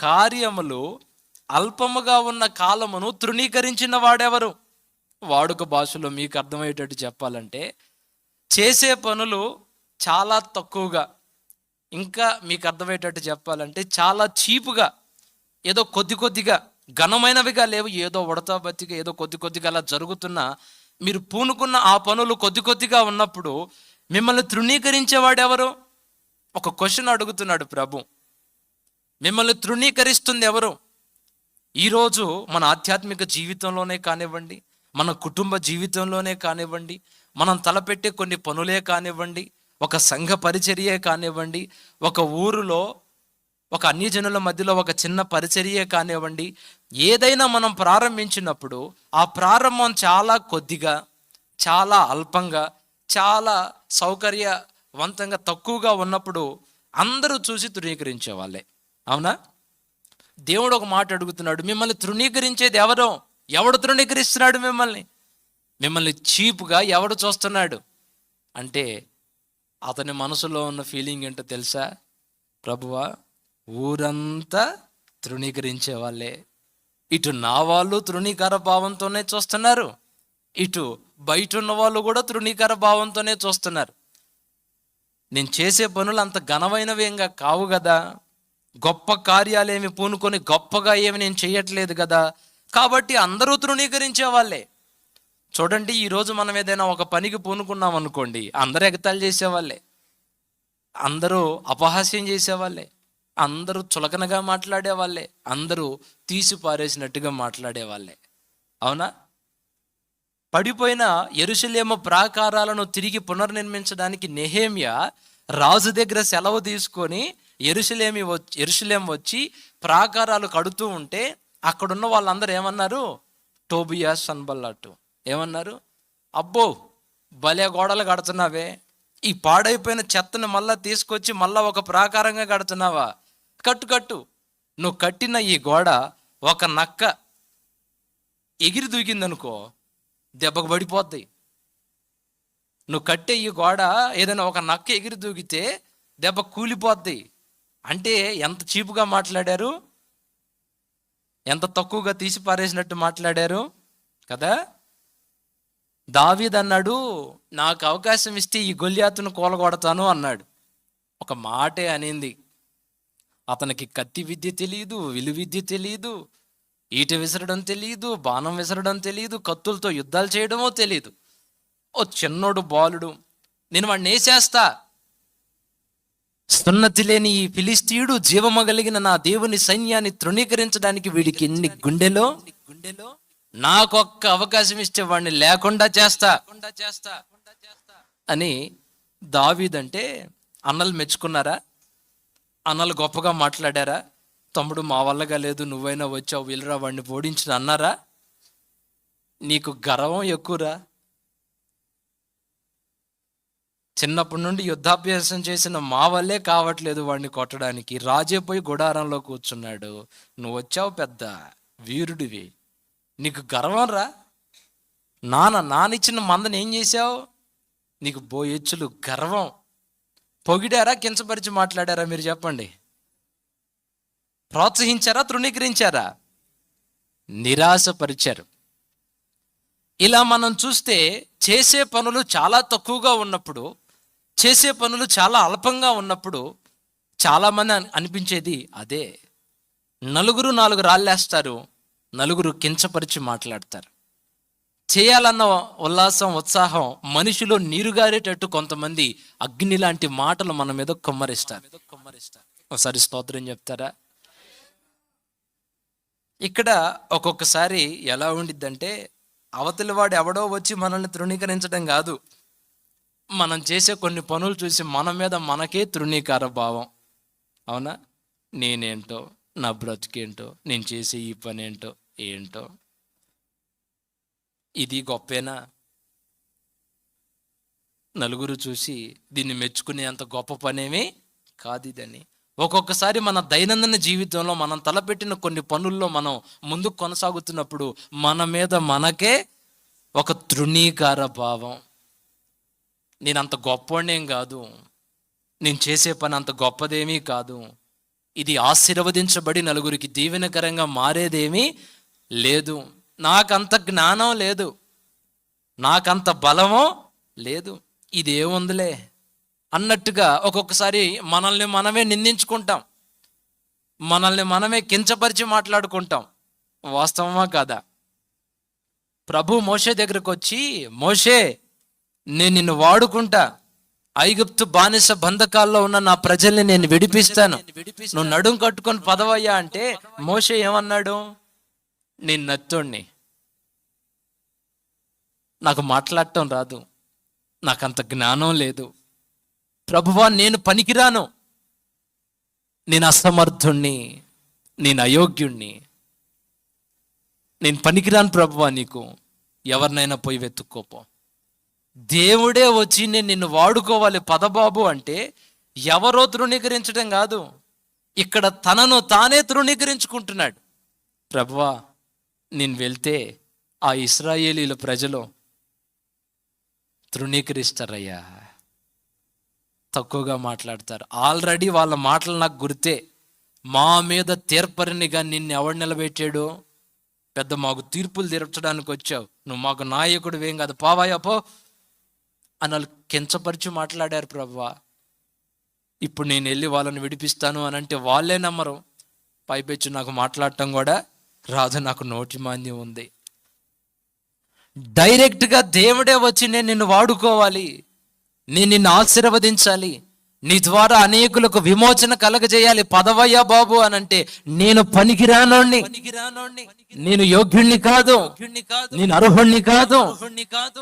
కార్యములు అల్పముగా ఉన్న కాలమును తృణీకరించిన వాడెవరు? వాడుక భాషలో మీకు అర్థమయ్యేటట్టు చెప్పాలంటే చేసే పనులు చాలా తక్కువగా ఇంకా మీకు అర్థమయ్యేటట్టు చెప్పాలంటే చాలా చీపుగా ఏదో కొద్ది కొద్దిగా ఘనమైనవిగా లేవు ఏదో ఉడతా బతిగా ఏదో కొద్ది కొద్దిగా అలా జరుగుతున్నా మీరు పూనుకున్న ఆ పనులు కొద్ది కొద్దిగా ఉన్నప్పుడు మిమ్మల్ని తృణీకరించేవాడెవరు ఒక క్వశ్చన్ అడుగుతున్నాడు ప్రభు. మిమ్మల్ని తృణీకరిస్తుంది ఎవరు? ఈరోజు మన ఆధ్యాత్మిక జీవితంలోనే కానివ్వండి మన కుటుంబ జీవితంలోనే కానివ్వండి మనం తలపెట్టే కొన్ని పనులే కానివ్వండి ఒక సంఘ పరిచర్యే కానివ్వండి ఒక ఊరిలో ఒక అన్యజనుల మధ్యలో ఒక చిన్న పరిచర్యే కానివ్వండి ఏదైనా మనం ప్రారంభించినప్పుడు ఆ ప్రారంభం చాలా కొద్దిగా చాలా అల్పంగా చాలా సౌకర్యవంతంగా తక్కువగా ఉన్నప్పుడు అందరూ చూసి తృణీకరించే వాళ్ళే. అవునా? దేవుడు ఒక మాట అడుగుతున్నాడు మిమ్మల్ని తృణీకరించేది ఎవరో ఎవడు తృణీకరిస్తున్నాడు మిమ్మల్ని? మిమ్మల్ని చీపుగా ఎవడు చూస్తున్నాడు? అంటే అతని మనసులో ఉన్న ఫీలింగ్ ఏంటో తెలుసా? ప్రభువా ఊరంతా తృణీకరించే వాళ్ళే. ఇటు నా వాళ్ళు తృణీకార భావంతోనే చూస్తున్నారు ఇటు బయట ఉన్న వాళ్ళు కూడా తృణీకార భావంతోనే చూస్తున్నారు. నేను చేసే పనులు అంత ఘనమైనవేంగా కావు కదా? గొప్ప కార్యాలేమి పూనుకొని గొప్పగా ఏమి నేను చేయట్లేదు కదా. కాబట్టి అందరూ తృణీకరించే వాళ్ళే. చూడండి ఈరోజు మనం ఏదైనా ఒక పనికి పూనుకున్నాం అనుకోండి అందరూ ఎగతాలు చేసేవాళ్ళే. అందరూ అపహాస్యం చేసేవాళ్ళే. అందరూ చులకనగా మాట్లాడేవాళ్ళే. అందరూ తీసి పారేసినట్టుగా మాట్లాడేవాళ్ళే. అవునా? పడిపోయిన ఎరుసలేమ ప్రాకారాలను తిరిగి పునర్నిర్మించడానికి నెహేమియా రాజు దగ్గర సెలవు తీసుకొని ఎరుసలేమి వచ్చి ఎరుసలేం వచ్చి ప్రాకారాలు కడుతూ ఉంటే అక్కడున్న వాళ్ళందరూ ఏమన్నారు? టోబియా సన్బల్లాటు ఏమన్నారు? అబ్బో భలే గోడలు కడుతున్నావే. ఈ పాడైపోయిన చెత్తను మళ్ళా తీసుకొచ్చి మళ్ళా ఒక ప్రాకారంగా కడుతున్నావా? కట్టు కట్టు. నువ్వు కట్టిన ఈ గోడ ఒక నక్క ఎగిరి దూకిందనుకో దెబ్బకు పడిపోద్ది. నువ్వు కట్టే ఈ గోడ ఏదైనా ఒక నక్క ఎగిరి దూకితే దెబ్బ కూలిపోద్ది. అంటే ఎంత చీపుగా మాట్లాడారు? ఎంత తక్కువగా తీసి పారేసినట్టు మాట్లాడారు? కదా? దావీద్ అన్నాడు నాకు అవకాశం ఇస్తే ఈ గొల్యాతును కూలగొడతాను అన్నాడు. ఒక మాటే అనింది. అతనికి కత్తి విద్య తెలియదు విలు విద్య తెలియదు ఈట విసరడం తెలియదు బాణం విసరడం తెలియదు కత్తులతో యుద్ధాలు చేయడమో తెలియదు ఓ చిన్నోడు బాలుడు నేను వాడిని వేసేస్తా సున్నతి లేని ఈ ఫిలిస్తీయుడు జీవమగలిగిన నా దేవుని సైన్యాన్ని తృణీకరించడానికి వీడికి ఎన్ని గుండెలో? గుండెలో నాకొక్క అవకాశం ఇస్తే వాడిని లేకుండా చేస్తా. చేస్తా అని దావీదంటే అన్నలు మెచ్చుకున్నారా? అన్నలు గొప్పగా మాట్లాడారా? తమ్ముడు మా వల్లగా లేదు నువ్వైనా వచ్చావు వీళ్ళరా వాడిని ఓడించిన అన్నారా నీకు గర్వం ఎక్కువరా? చిన్నప్పటి నుండి యుద్ధాభ్యాసం చేసిన మా వల్లే కావట్లేదు వాడిని కొట్టడానికి. రాజే పోయి గుడారంలో కూర్చున్నాడు. నువ్వు వచ్చావు పెద్ద వీరుడివి. నీకు గర్వం రా. నాన్న నానిచ్చిన మందని ఏం చేశావు? నీకు బోయెచ్చులు గర్వం. పొగిడారా కించపరిచి మాట్లాడారా మీరు చెప్పండి. ప్రోత్సహించారా తృణీకరించారా? నిరాశపరిచారు. ఇలా మనం చూస్తే చేసే పనులు చాలా తక్కువగా ఉన్నప్పుడు చేసే పనులు చాలా అల్పంగా ఉన్నప్పుడు చాలామంది అనిపించేది అదే. నలుగురు నాలుగు రాళ్ళేస్తారు నలుగురు కించపరిచి మాట్లాడతారు. చేయాలన్న ఉల్లాసం ఉత్సాహం మనిషిలో నీరుగారేటట్టు కొంతమంది అగ్ని లాంటి మాటలు మన మీద కొమ్మరిస్తారు. ఒకసారి స్తోత్రం చెప్తారా? ఇక్కడ ఒక్కొక్కసారి ఎలా ఉండిద్దంటే అవతలి వాడు ఎవడో వచ్చి మనల్ని తృణీకరించడం కాదు. మనం చేసే కొన్ని పనులు చూసి మన మీద మనకే తృణీకార భావం. అవునా? నేనేంటో నా బ్రతికేంటో నేను చేసే ఈ పని ఏంటో ఏంటో. ఇది గొప్పేనా? నలుగురు చూసి దీన్ని మెచ్చుకునే అంత గొప్ప పనేమీ కాదు ఇదని. ఒక్కొక్కసారి మన దైనందిన జీవితంలో మనం తలపెట్టిన కొన్ని పనుల్లో మనం ముందుకు కొనసాగుతున్నప్పుడు మన మీద మనకే ఒక తృణీకార భావం. నేను అంత గొప్పవాడినేం కాదు. నేను చేసే పని అంత గొప్పదేమీ కాదు. ఇది ఆశీర్వదించబడి నలుగురికి దీవెనకరంగా మారేదేమీ లేదు. నాకంత జ్ఞానం లేదు. నాకంత బలమో లేదు. ఇదేముందిలే అన్నట్టుగా ఒక్కొక్కసారి మనల్ని మనమే నిందించుకుంటాం. మనల్ని మనమే కించపరిచి మాట్లాడుకుంటాం. వాస్తవమా కాదా? ప్రభు మోషే దగ్గరకు వచ్చి మోషే నేను నిన్ను వాడుకుంటా. ఐగుప్తు బానిస బంధకాల్లో ఉన్న నా ప్రజల్ని నేను విడిపిస్తాను. నువ్వు నడుం కట్టుకొని పదవయ్యా అంటే మోషే ఏమన్నాడు? నేను నత్తోణ్ణి నాకు మాట్లాడటం రాదు. నాకంత జ్ఞానం లేదు. ప్రభువా నేను పనికిరాను. నేను అసమర్థుణ్ణి. నేను అయోగ్యుణ్ణి. నేను పనికిరాను ప్రభువా నీకు. ఎవరినైనా పోయి వెతుక్కోపో. దేవుడే వచ్చి నేను నిన్ను వాడుకోవాలి పదబాబు అంటే ఎవరో తృణీకరించడం కాదు. ఇక్కడ తనను తానే తృణీకరించుకుంటున్నాడు. ప్రభువా నేను వెళ్తే ఆ ఇస్రాయేలీల ప్రజలు తృణీకరిస్తారయ్యా. తక్కువగా మాట్లాడతారు. ఆల్రెడీ వాళ్ళ మాటలు నాకు గుర్తే మా మీద తీర్పరినిగా నిన్ను ఎవడు నిలబెట్టాడు? పెద్ద మాకు తీర్పులు తీర్చడానికి వచ్చావు నువ్వు మాకు నాయకుడు ఏం కాదు. పావాయా పో. అని వాళ్ళు కించపరిచి మాట్లాడారు ప్రభువా ఇప్పుడు నేను వెళ్ళి వాళ్ళని విడిపిస్తాను అని అంటే వాళ్ళే నమ్మరు. పైపెచ్చు నాకు మాట్లాడటం కూడా రాదు నాకు నోటి మాంద్యం ఉంది. డైరెక్ట్గా దేవుడే వచ్చి నేను నిన్ను వాడుకోవాలి. నేను నిన్ను ఆశీర్వదించాలి. నీ ద్వారా అనేకులకు విమోచన కలగజేయాలి. పదవయ్యా బాబు అని అంటే నేను పనికిరానోణ్ణి. నేను యోగ్యుణ్ణి కాదు. నేను అర్హుణ్ణి కాదు.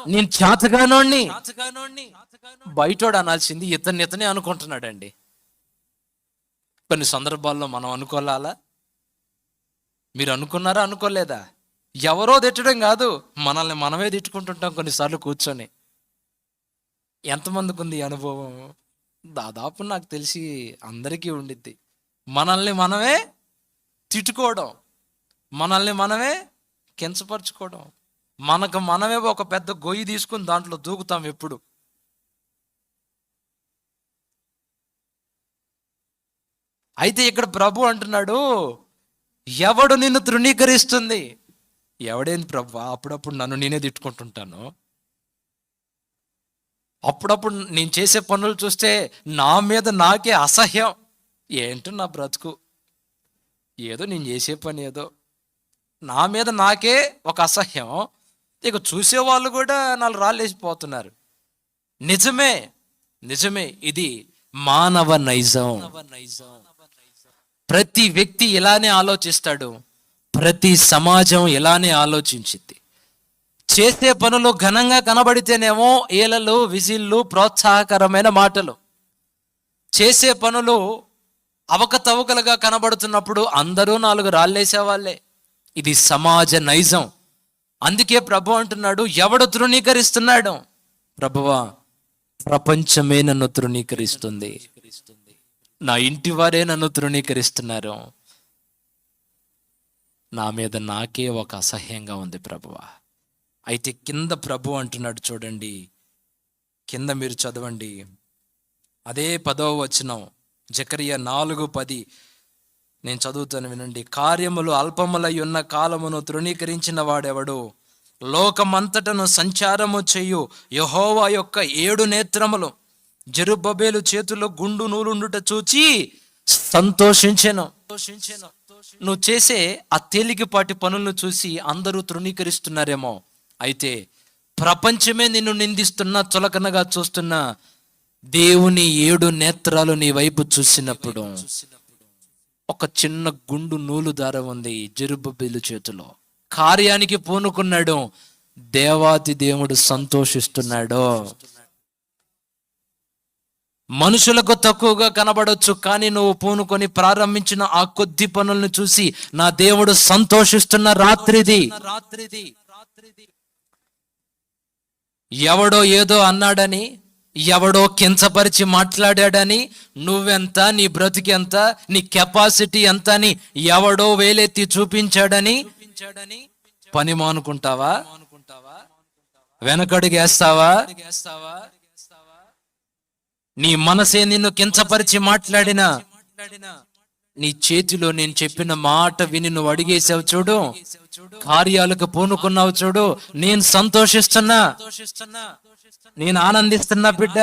నేను చేతగానోణ్ణి. బయటోడు అనాల్సింది ఇతన్ని ఇతనే అనుకుంటున్నాడండి. కొన్ని సందర్భాల్లో మనం అనుకోలాలా మీరు అనుకున్నారా అనుకోలేదా? ఎవరో తిట్టడం కాదు మనల్ని మనమే తిట్టుకుంటుంటాం కొన్నిసార్లు కూర్చొని. ఎంతమందికి ఉంది అనుభవం? దాదాపు నాకు తెలిసి అందరికీ ఉండిద్ది. మనల్ని మనమే తిట్టుకోవడం మనల్ని మనమే కించపరచుకోవడం మనకు మనమే ఒక పెద్ద గొయ్యి తీసుకుని దాంట్లో దూకుతాం ఎప్పుడు. అయితే ఇక్కడ ప్రభు అంటున్నాడు ఎవడు నిన్ను తృణీకరిస్తుంది? ఎవడేంది ప్రభు? అప్పుడప్పుడు నన్ను నేనే తిట్టుకుంటుంటాను. అప్పుడప్పుడు నేను చేసే పనులు చూస్తే నా మీద నాకే అసహ్యం. ఏంటో నా బ్రతుకు? ఏదో నేను చేసే పని ఏదో. నా మీద నాకే ఒక అసహ్యం. ఇక చూసేవాళ్ళు కూడా నాలుగు రాలేసిపోతున్నారు నిజమే నిజమే ఇది మానవ నైజం. ప్రతి వ్యక్తి ఇలానే ఆలోచిస్తాడు. ప్రతి సమాజం ఇలానే ఆలోచించింది. చేసే పనులు ఘనంగా కనబడితేనేమో ఏలలు విజిల్లు ప్రోత్సాహకరమైన మాటలు. చేసే పనులు అవకతవకలుగా కనబడుతున్నప్పుడు అందరూ నాలుగు రాళ్ళేసేవాళ్ళే. ఇది సమాజ నైజం. అందుకే ప్రభు అంటున్నాడు ఎవడు తృణీకరిస్తున్నాడు? ప్రభువా ప్రపంచమే నన్ను తృణీకరిస్తుంది. నా ఇంటి వారే నన్ను తృణీకరిస్తున్నారు. నా మీద నాకే ఒక అసహ్యంగా ఉంది ప్రభువా. అయితే కింద ప్రభు అంటున్నాడు చూడండి. కింద మీరు చదవండి. అదే పదవ వచనం జకరియ నాలుగు పది. నేను చదువుతాను వినండి. కార్యములు అల్పములై ఉన్న కాలమును తృణీకరించిన వాడెవడు? లోకమంతటను సంచారము చెయ్యు యహోవా యొక్క ఏడు నేత్రములు. జరుబ్బబేలు చేతుల్లో గుండు నూలుండుట చూచి సంతోషించెను. నువ్వు చేసే ఆ తేలికపాటి పనులను చూసి అందరూ తృణీకరిస్తున్నారేమో. అయితే ప్రపంచమే నిన్ను నిందిస్తున్నా చులకనగా చూస్తున్నా దేవుని ఏడు నేత్రాలు నీ వైపు చూసినప్పుడు ఒక చిన్న గుండు నూలు దార ఉంది జరుబ్బబేలు చేతిలో. కార్యానికి పూనుకున్నాడు. దేవాతి దేవుడు సంతోషిస్తున్నాడు. మనుషులకు తక్కువగా కనబడొచ్చు కానీ నువ్వు పూనుకొని ప్రారంభించిన ఆ కొద్ది పనులను చూసి నా దేవుడు సంతోషిస్తున్న రాత్రిది రాత్రిది. ఎవడో ఏదో అన్నాడని ఎవడో కించపరిచి మాట్లాడాడని నువ్వెంత నీ బ్రతికెంత నీ కెపాసిటీ ఎంత అని ఎవడో వేలెత్తి చూపించాడని పని మానుకుంటావా? వెనకడుగేస్తావా? నీ మనసే నిన్ను కించపరిచి మాట్లాడినా నీ చేతిలో నేను చెప్పిన మాట విని నువ్వు అడిగేసావు చూడు. కార్యాలకు పూనుకున్నావు చూడు. నేను సంతోషిస్తున్నా. నేను ఆనందిస్తున్నా బిడ్డ.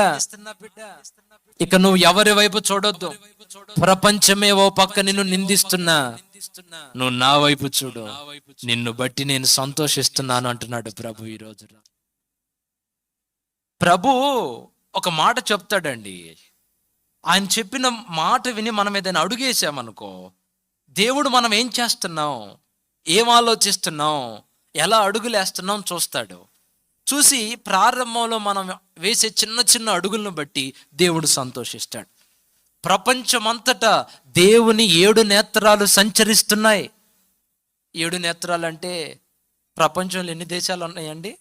ఇక నువ్వు ఎవరి వైపు చూడొద్దు. ప్రపంచమే ఓ పక్క నిన్ను నిందిస్తున్నా. నువ్వు నా వైపు చూడు. నిన్ను బట్టి నేను సంతోషిస్తున్నాను అంటున్నాడు ప్రభు ఈ రోజు ప్రభు ఒక మాట చెప్తాడండి. ఆయన చెప్పిన మాట విని మనం ఏదైనా అడుగేసామనుకో దేవుడు మనం ఏం చేస్తున్నాం? ఏం ఆలోచిస్తున్నాం? ఎలా అడుగులేస్తున్నాం చూస్తాడు. చూసి ప్రారంభంలో మనం వేసే చిన్న చిన్న అడుగులను బట్టి దేవుడు సంతోషిస్తాడు. ప్రపంచమంతటా దేవుని ఏడు నేత్రాలు సంచరిస్తున్నాయి. ఏడు నేత్రాలు అంటే ప్రపంచంలో ఎన్ని దేశాలు ఉన్నాయండి?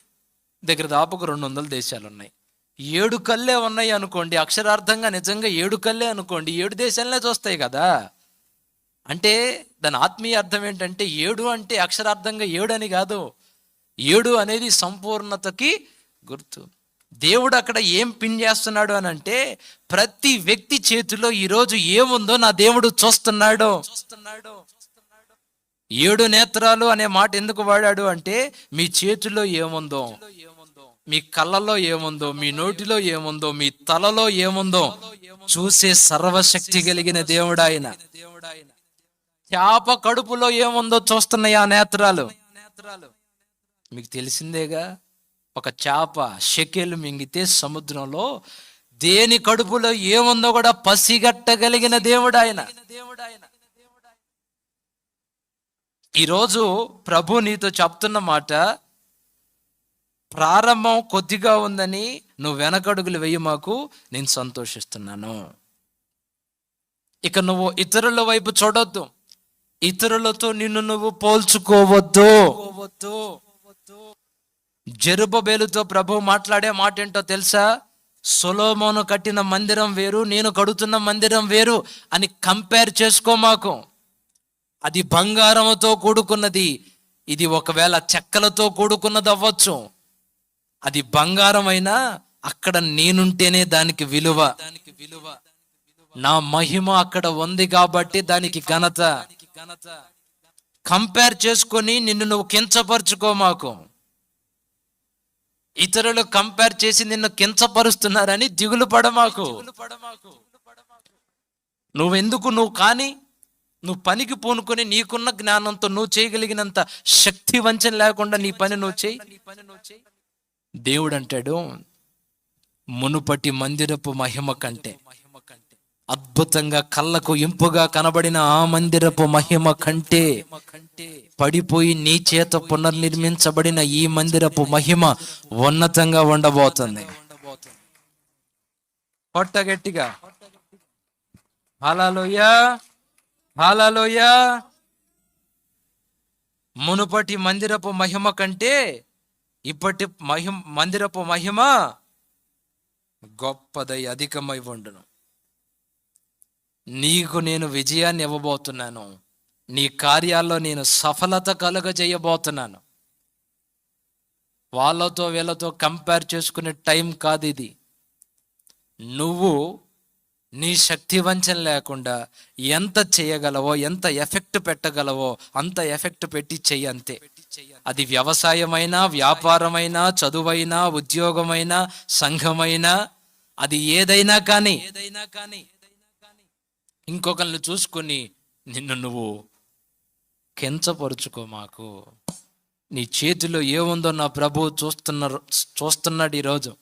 దగ్గర దాపుకు రెండు వందల దేశాలు ఉన్నాయి ఏడు కళ్ళే ఉన్నాయి అనుకోండి అక్షరార్థంగా నిజంగా ఏడు కళ్ళే అనుకోండి ఏడు దేశాలనే చూస్తాయి కదా. అంటే దాని ఆత్మీయ అర్థం ఏంటంటే ఏడు అంటే అక్షరార్థంగా ఏడు అని కాదు. ఏడు అనేది సంపూర్ణతకి గుర్తు. దేవుడు అక్కడ ఏం పిన్ చేస్తున్నాడు అని అంటే ప్రతి వ్యక్తి చేతిలో ఈరోజు ఏముందో నా దేవుడు చూస్తున్నాడు చూస్తున్నాడు. ఏడు నేత్రాలు అనే మాట ఎందుకు వాడాడు అంటే మీ చేతిలో ఏముందో. మీ కళ్ళలో ఏముందో మీ నోటిలో ఏముందో మీ తలలో ఏముందో చూసే సర్వశక్తి కలిగిన దేవుడాయన. దేవుడాయన చేప కడుపులో ఏముందో చూస్తున్నాయి ఆ నేత్రాలు? మీకు తెలిసిందేగా? ఒక చేప షెకెలు మింగితే సముద్రంలో దేని కడుపులో ఏముందో కూడా పసిగట్టగలిగిన దేవుడాయన దేవుడాయన. ఈరోజు ప్రభు నీతో చెప్తున్న మాట ప్రారంభం కొద్దిగా ఉందని నువ్వు వెనకడుగులు వెయ్యి మాకు నేను సంతోషిస్తున్నాను. ఇక నువ్వు ఇతరుల వైపు చూడొద్దు. ఇతరులతో నిన్ను నువ్వు పోల్చుకోవద్దు. జరుబబేలుతో ప్రభు మాట్లాడే మాట ఏంటో తెలుసా? సొలోమోను కట్టిన మందిరం వేరు నేను కడుతున్న మందిరం వేరు అని కంపేర్ చేసుకో మాకు. అది బంగారముతో కూడుకున్నది. ఇది ఒకవేళ చెక్కలతో కూడుకున్నది అవ్వచ్చు అది బంగారం అయినా అక్కడ నేనుంటేనే దానికి విలువ. దానికి విలువ నా మహిమ అక్కడ ఉంది కాబట్టి దానికి ఘనత. ఘనత కంపేర్ చేసుకొని నిన్ను నువ్వు కించపరుచుకో మాకు. ఇతరులు కంపేర్ చేసి నిన్ను కించపరుస్తున్నారని దిగులు పడమాకు నువ్వెందుకు? నువ్వు కానీ నువ్వు పనికి పూనుకొని నీకున్న జ్ఞానంతో నువ్వు చేయగలిగినంత శక్తి వంచన లేకుండా నీ పని నువ్వు చెయ్యి నీ పని నువ్వు చేయి. దేవుడు అంటాడు మునుపటి మందిరపు మహిమ కంటే అద్భుతంగా కళ్ళకు ఇంపుగా కనబడిన ఆ మందిరపు మహిమ కంటే పడిపోయి నీ చేత పునర్నిర్మించబడిన ఈ మందిరపు మహిమ ఉన్నతంగా ఉండబోతుంది. పొట్ట గట్టిగా. హాలలోయా హలోయ మునుపటి మందిరపు మహిమ కంటే ఇప్పటి మహిమ మందిరపు మహిమ గొప్పదై అధికమై ఉండును. నీకు నేను విజయాన్ని ఇవ్వబోతున్నాను. నీ కార్యాల్లో నేను సఫలత కలుగజేయబోతున్నాను వాళ్ళతో వీళ్ళతో కంపేర్ చేసుకునే టైం కాదు ఇది. నువ్వు నీ శక్తి వంచన లేకుండా ఎంత చేయగలవో ఎంత ఎఫెక్ట్ పెట్టగలవో అంత ఎఫెక్ట్ పెట్టి చెయ్యి అంతే. అది వ్యవసాయమైనా వ్యాపారమైనా చదువైనా ఉద్యోగమైనా సంఘమైనా అది ఏదైనా కానీ. ఏదైనా కానీ. ఇంకొకరిని చూసుకొని నిన్ను నువ్వు కించపరుచుకో మాకు. నీ చేతిలో ఏముందో నా ప్రభు చూస్తున్నారు చూస్తున్నాడు ఈరోజు.